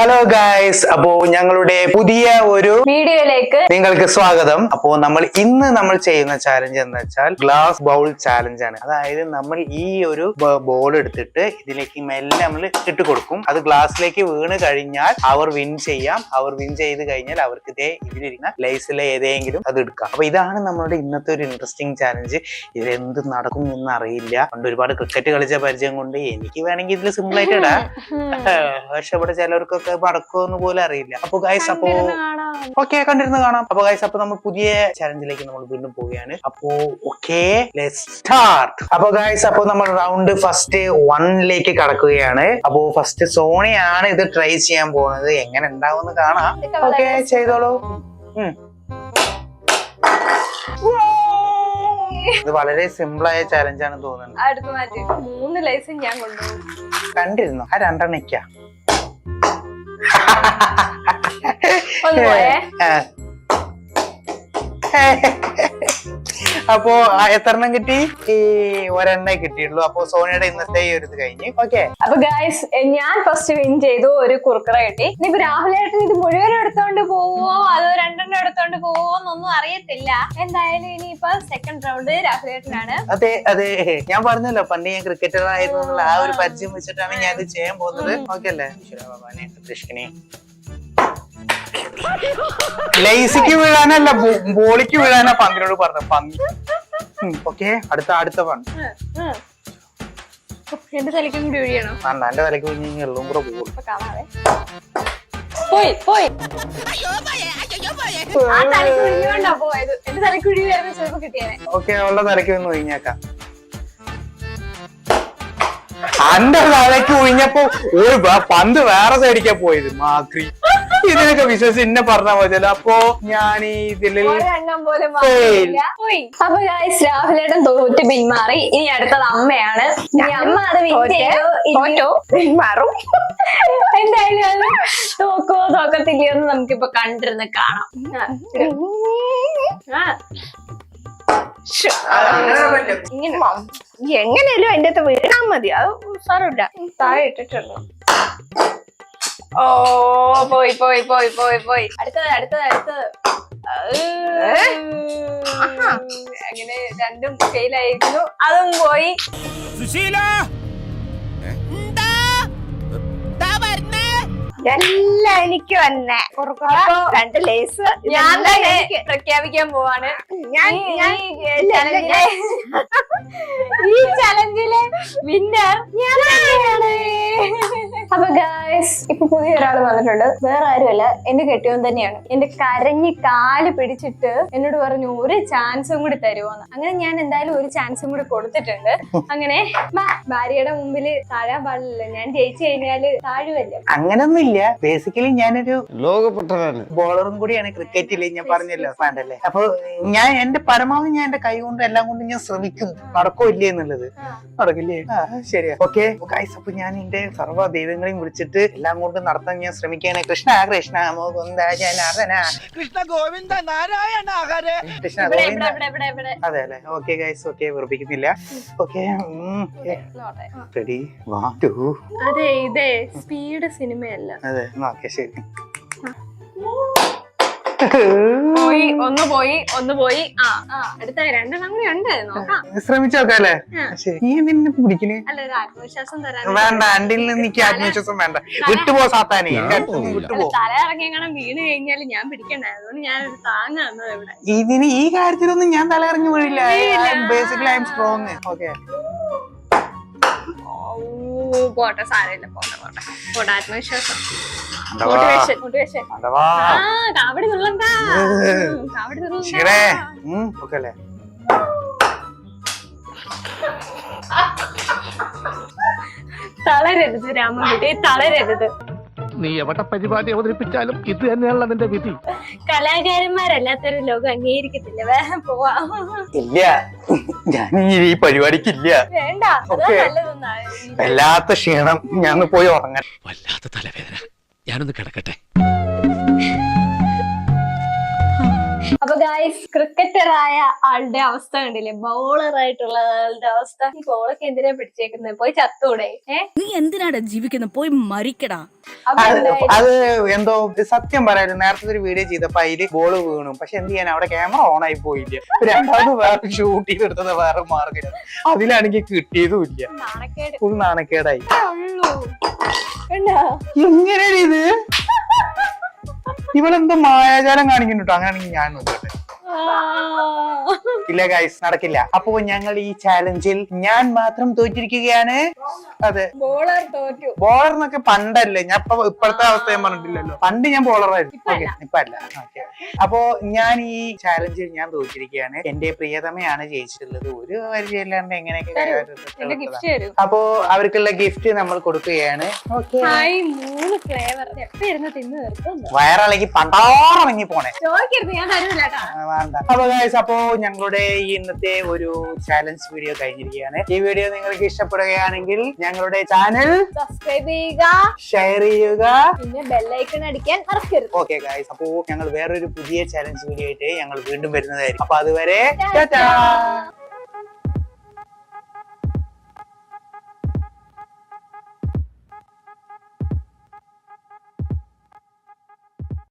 Hello guys അപ്പോ ഞങ്ങളുടെ പുതിയ ഒരു വീഡിയോയിലേക്ക് നിങ്ങൾക്ക് സ്വാഗതം. അപ്പോ നമ്മൾ ഇന്ന് നമ്മൾ ചെയ്യുന്ന ചാലഞ്ച് എന്ന് വെച്ചാൽ ഗ്ലാസ് ബൗൾ ചാലഞ്ച് ആണ്. അതായത് നമ്മൾ ഈ ഒരു ബോൾ എടുത്തിട്ട് ഇതിലേക്ക് മെല്ലെ നമ്മൾ ഇട്ട് കൊടുക്കും. അത് ഗ്ലാസ്സിലേക്ക് വീണ് കഴിഞ്ഞാൽ അവർ വിൻ ചെയ്യാം. അവർ വിൻ ചെയ്ത് കഴിഞ്ഞാൽ അവർക്ക് ഇതേ ഇതിലിരിക്കുന്ന ലൈസിലെ ഏതെങ്കിലും അത് എടുക്കാം. അപ്പൊ ഇതാണ് നമ്മളുടെ ഇന്നത്തെ ഒരു ഇൻട്രസ്റ്റിംഗ് ചാലഞ്ച് ഇത് എന്ത് നടക്കും എന്ന് അറിയില്ല പണ്ട് ഒരുപാട് ക്രിക്കറ്റ് കളിച്ച പരിചയം കൊണ്ട് എനിക്ക് വേണമെങ്കിൽ ഇതിൽ സിമ്പിൾ ആയിട്ട് ഇടാം. പക്ഷെ ഇവിടെ ചിലർക്കൊക്കെ നടക്കുമെന്ന് പോലും അറിയില്ല. അപ്പൊ ഗൈസ് അപ്പോ ഓക്കെ കണ്ടിരുന്ന് കാണാം. അപ്പൊ ഗൈസ് അപ്പൊ നമ്മൾ പുതിയ ചലഞ്ചിലേക്ക് നമ്മൾ വീണ്ടും പോവുകയാണ്. അപ്പോ ഓക്കെ സ്റ്റാർട്ട് അപ്പൊ ഗൈസ് അപ്പൊ നമ്മൾ റൗണ്ട് ഫസ്റ്റ് വണ്ണിലേക്ക് കടക്കുകയാണ്. അപ്പോ ഫസ്റ്റ് സോണിയാണ് ഇത് ട്രൈ ചെയ്യാൻ പോകുന്നത്. എങ്ങനെ ഉണ്ടാവും കാണാം. ഓക്കെ ചെയ്തോളൂ. ഇത് വളരെ സിമ്പിൾ ആയ ചലഞ്ച് ആണ് തോന്നുന്നത് മൂന്ന് ലൈസൻസ് ഞാൻ കൊണ്ടുപോകും. കണ്ടിരുന്നു? ആ രണ്ടെണ്ണയ്ക്ക ഒന്ന് പോയേ അപ്പോ എത്രണ്ണം കിട്ടി? ഈ ഒരെണ്ണേ കിട്ടിയുള്ളൂ അപ്പോ സോണിയുടെ ഇന്നത്തെ ഈ ഒരു ഇത് കഴിഞ്ഞ്. ഓക്കെ. അപ്പൊ ഗായ്സ് ഞാൻ ഫസ്റ്റ് വിൻ ചെയ്തു ഒരു കുർക്കറ കിട്ടി. ഇനിയിപ്പൊ രാഹുലേട്ടൻ ഇത് മുഴുവൻ എടുത്തോണ്ട് പോവോ? അതോ രണ്ടെണ്ണം എടുത്തോണ്ട് പോവോ എന്നൊന്നും അറിയത്തില്ല. എന്തായാലും ഇനിയിപ്പൊ സെക്കൻഡ് റൗണ്ട് രാഹുലേട്ടനാണ് അതെ അതെ. ഞാൻ പറഞ്ഞല്ലോ പണ്ട് ഞാൻ ക്രിക്കറ്റർ ആയിരുന്നു എന്നുള്ള ആ ഒരു പരിചയം വെച്ചിട്ടാണ് ഞാൻ ഇത് ചെയ്യാൻ പോകുന്നത്. ഓക്കെ അല്ലേ? ഭഗവാനെ, കൃഷ്ണനെ. ലൈസിക്ക് വീഴാനല്ല ബോളിക്ക് വീഴാനാ പന്തിനോട് പറഞ്ഞത്. പന്ത്. ഓക്കെ. അടുത്ത അടുത്ത. ഉഫ്, എന്റെ തലയ്ക്കും കൂടി ഒഴിയണം എന്റെ എള്ളും കൂടെ പോകും. പോയി പോയി. തലയ്ക്ക് തലയ്ക്ക് ഓക്കെ അവളുടെ തലയ്ക്ക് ഒന്ന് ഒഴിഞ്ഞേക്കാം. അന്റെ തലയ്ക്ക് ഒഴിഞ്ഞപ്പോ ഒരു പന്ത് വേറെ സൈഡിക്കാ പോയത് മാക്രി. ഇതിനൊക്കെ വിശ്വസിച്ച് എന്നെ പറഞ്ഞാൽ മതിയല്ലോ. അപ്പൊ ഞാൻ ഈ ഇതിൽ ഒരെണ്ണം പോലും വാങ്ങിയില്ല. പോയി. അപ്പൊ ഗായ്സ് രാഹുലേട്ടൻ തോറ്റ് പിന്മാറി. ഇനി അടുത്തത് അമ്മയാണ്. ഇനി അമ്മ അത് win ചെയ്യോ ഇല്ലയോ? പിന്മാറും. എന്തായാലും അത് തോക്കോ തോക്കത്തില്ലയോ എന്ന് നമുക്കിപ്പൊ കണ്ടിരുന്ന് കാണാം. ആ. ആ, ഇങ്ങനെ എങ്ങനെയല്ലോ അതിന്റെ അകത്ത് വീണാ മതി. അത് സാരമില്ല. താഴെ ഇട്ടിട്ടുണ്ട് ഓ പോയി പോയി പോയി പോയി പോയി. അടുത്തത് അടുത്തത് അടുത്തത്. അങ്ങനെ രണ്ടും ഫെയിൽ ആയിരിക്കുന്നു അതും പോയി. എല്ലാം എനിക്ക് വന്നെ. രണ്ട് ലേസ് ഞാൻ തന്നെ പ്രഖ്യാപിക്കാൻ പോവാണ്. ഞാൻ ഈ- ഞാൻ ഈ ചലഞ്ചിലെ ഈ ചലഞ്ചിലെ വിന്നർ ഞാൻ തന്നെയാണ്. അപ്പൊ ഗായ്സ് ഇപ്പൊ പുതിയ ഒരാൾ വന്നിട്ടുണ്ട്. വേറെ ആരുമല്ല എന്റെ കെട്ടിയോൻ തന്നെയാണ്. എന്റെ കരഞ്ഞി കാൽ പിടിച്ചിട്ട് എന്നോട് പറഞ്ഞു ഒരു ചാൻസും കൂടി തരുമോന്ന് അങ്ങനെ ഞാൻ എന്തായാലും ഒരു ചാൻസും കൂടി കൊടുത്തിട്ടുണ്ട്. അങ്ങനെ ഭാര്യയുടെ മുമ്പിൽ താഴാൻ പാടില്ല ഞാൻ ജയിച്ചു കഴിഞ്ഞാൽ താഴുവല്ലോ? അങ്ങനൊന്നും ഇല്ല ബേസിക്കലി ഞാനൊരു ലോകപ്പെട്ടതാണ് ബോളറും കൂടിയാണ് ക്രിക്കറ്റിൽ ഞാൻ പറഞ്ഞല്ലോ വേണ്ടല്ലേ അപ്പൊ ഞാൻ എന്റെ പരമാവധി ഞാൻ എന്റെ കൈ കൊണ്ട് എല്ലാം കൊണ്ട് ഞാൻ ശ്രമിക്കും. നടക്കോ ഇല്ലേ എന്നുള്ളത്. നടക്കില്ലേ? ശരിയാ. ഓക്കെ ഗൈസ് അപ്പൊ ഞാൻ എന്റെ സർവ ദൈവങ്ങളെയും വിളിച്ചിട്ട് എല്ലാം കൊണ്ട് നടത്താൻ ഞാൻ ശ്രമിക്കുകയാണ്. കൃഷ്ണ കൃഷ്ണ മുകുന്ദ ജനാർദ്ദന കൃഷ്ണ ഗോവിന്ദ നാരായണ ഹരേ. കൃഷ്ണ ഗോവിന്ദ. അതെ അല്ലെ ഓക്കെ ഗൈസ് ഓക്കെ വെറുപ്പിക്കുന്നില്ല. ഓക്കെ റെഡി വൺ ടു അതെ ഇതേ സ്പീഡ് സിനിമയല്ല അതെ ഓക്കെ ശരി. പോയി ഒന്ന് പോയി ഒന്ന് പോയി. ആ അടുത്ത രണ്ടെണ്ണം കൂടി ഉണ്ട്. നോക്കാം. ശ്രമിച്ചു നോക്കാല്ലേ നീ എന്തിനു പിടിക്കണേ? അല്ല ഒരു ആത്മവിശ്വാസം തരാൻ വേണ്ട അണ്ടിൽ നിന്ന് എനിക്ക് ആത്മവിശ്വാസം വേണ്ട. വിട്ടുപോ സാത്താനെ. എന്റെ വിട്ടുപോ. തല ഇറങ്ങി എങ്ങനെ വീണ് കഴിഞ്ഞാൽ ഞാൻ പിടിക്കണ്ടേ. അതുകൊണ്ട് ഞാൻ ഒരു താങ്ങ തന്നത് ഇവിടെ. ഇതിന് ഈ കാര്യത്തിലൊന്നും ഞാൻ തലയിറങ്ങി വീഴില്ല. Basically I M strong okay ഓ പോട്ടെ സാരമില്ല പോട്ടെ പോട്ടെ. പോട്ടെ ആത്മവിശ്വാസം. മോട്ടിവേഷൻ മോട്ടിവേഷൻ ആ കാവടി തുള്ളണ്ട. ഉം, കാവടി അല്ലേ തളരരുത് രാമൻകുട്ടി തളരരുത്. നീ എവിടെ പരിപാടി അവതരിപ്പിച്ചാലും ഇത് തന്നെയാണല്ലോ നിന്റെ വിധി. കലാകാരന്മാരല്ലാത്തൊരു ലോകം അംഗീകരിക്കത്തില്ല. വേഗം പോവാ. ഇല്ല. ഞാൻ ഈ പരിപാടിക്ക് ഇല്ല വേണ്ട. അതാ. നല്ലതൊന്നാ. വല്ലാത്ത ക്ഷീണം. ഞാൻ പോയി ഉറങ്ങാൻ വല്ലാത്ത തലവേദന. ഞാനൊന്ന് കിടക്കട്ടെ. ഗായ്സ് ക്രിക്കറ്ററായ ആളുടെ അവസ്ഥ കണ്ടില്ലേ? ബൗളർ ആയിട്ടുള്ള ആളുടെ അവസ്ഥ. ഈ ബോളൊക്കെ എന്തിനാ പിടിച്ചേക്കുന്നത് പോയി ചത്തൂടെ? നീ എന്തിനാടാ ജീവിക്കുന്നത് പോയി മരിക്കടാ. അത് എന്തോ സത്യം പറയാലോ. നേരത്തെ ഒരു വീഡിയോ ചെയ്തപ്പോ അതിൽ ബോൾ വീണു. പക്ഷെ എന്ത് ചെയ്യാൻ അവിടെ ക്യാമറ ഓൺ ആയി പോയില്ല. രണ്ടാമത് വേറെ ഷൂട്ട് ചെയ്തെടുത്തത് വേറെ മാർഗം അതിലാണെങ്കിൽ കിട്ടിയതും ഇല്ല നാണക്കേട്. ഫുൾ നാണക്കേടായി. എങ്ങനെയാണ് ഇത്? ഇവളെന്തോ മായാജാലം കാണിക്കുന്നുട്ടോ. അങ്ങനെയാണെങ്കിൽ ഞാൻ നോക്കട്ടെ. ഇല്ല ഗൈസ് നടക്കില്ല. അപ്പോ ഞങ്ങൾ ഈ ചാലഞ്ചിൽ ഞാൻ മാത്രം തോറ്റിരിക്കുകയാണ്. അതെ. ബോളർ തോറ്റു. ബോളർ എന്നൊക്കെ പണ്ടല്ലേ? ഞാൻ ഇപ്പൊ ഇപ്പോഴത്തെ അവസ്ഥ ഞാൻ പറഞ്ഞിട്ടില്ലല്ലോ. പണ്ട് ഞാൻ അല്ല. Okay, ഇപ്പൊ അല്ല ഓക്കെ അപ്പോ ഞാൻ ഈ ചാലഞ്ചിൽ ഞാൻ തോറ്റിരിക്കുകയാണ്. എന്റെ പ്രിയതമയാണ് ജയിച്ചിട്ടുള്ളത്. ഒരു പരിചയമില്ലാണ്ട് എങ്ങനെയൊക്കെ അപ്പോ അവർക്കുള്ള ഗിഫ്റ്റ് നമ്മൾ കൊടുക്കുകയാണ്. മൂന്ന് ഫ്ലേവർ എപ്പോ ഇരുന്ന് തിന്ന് തീർക്കുന്നു. വയറിളകി പണ്ടാറങ്ങി പോണേ. ചോദിക്കരുത് ഞാൻ തരൂല അപ്പൊ ഗൈസ് അപ്പോ ഞങ്ങളുടെ ഈ ഇന്നത്തെ ഒരു ചാലഞ്ച് വീഡിയോ കഴിഞ്ഞിരിക്കുകയാണ്. ഈ വീഡിയോ നിങ്ങൾക്ക് ഇഷ്ടപ്പെടുകയാണെങ്കിൽ ഞങ്ങളുടെ ചാനൽ സബ്സ്ക്രൈബ് ചെയ്യുക. ഷെയർ ചെയ്യുക. പിന്നെ ബെല്ലൈക്കൺ അടിക്കാൻ മറക്കരുത്. ഓക്കെ ഗൈസ് അപ്പോ ഞങ്ങൾ വേറൊരു പുതിയ ചാലഞ്ച് വീഡിയോ ആയിട്ട് ഞങ്ങൾ വീണ്ടും വരുന്നതായിരിക്കും. അപ്പൊ അതുവരെ